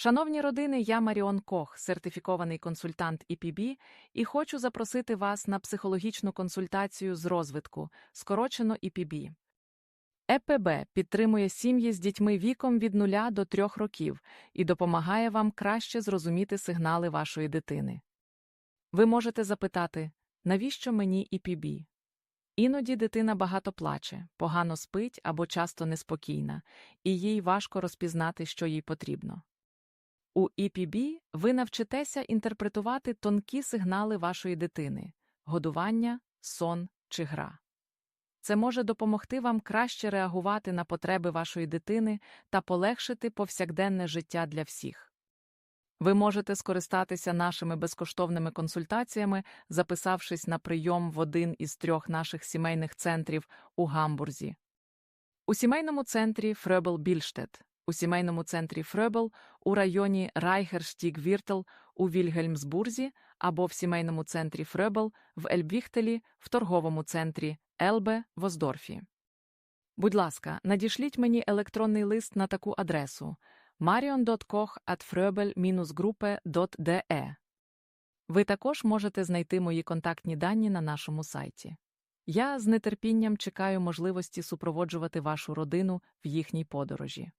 Шановні родини, я Маріон Кох, сертифікований консультант EPB, і хочу запросити вас на психологічну консультацію з розвитку, скорочено EPB. ЕПБ підтримує сім'ї з дітьми віком від 0 до 3 років і допомагає вам краще зрозуміти сигнали вашої дитини. Ви можете запитати, навіщо мені EPB? Іноді дитина багато плаче, погано спить або часто неспокійна, і їй важко розпізнати, що їй потрібно. У EPB ви навчитеся інтерпретувати тонкі сигнали вашої дитини годування, сон чи гра. Це може допомогти вам краще реагувати на потреби вашої дитини та полегшити повсякденне життя для всіх. Ви можете скористатися нашими безкоштовними консультаціями, записавшись на прийом в один із трьох наших сімейних центрів у Гамбурзі. У сімейному центрі Фребел Більштет, у сімейному центрі Фребел у районі Райхерштіг-Віртел у Вільгельмсбурзі або в сімейному центрі Фребел в Ельбвіхтелі в торговому центрі Елбе в Оздорфі. Будь ласка, надішліть мені електронний лист на таку адресу marion.koch.fröbel-gruppe.de. Ви також можете знайти мої контактні дані на нашому сайті. Я з нетерпінням чекаю можливості супроводжувати вашу родину в їхній подорожі.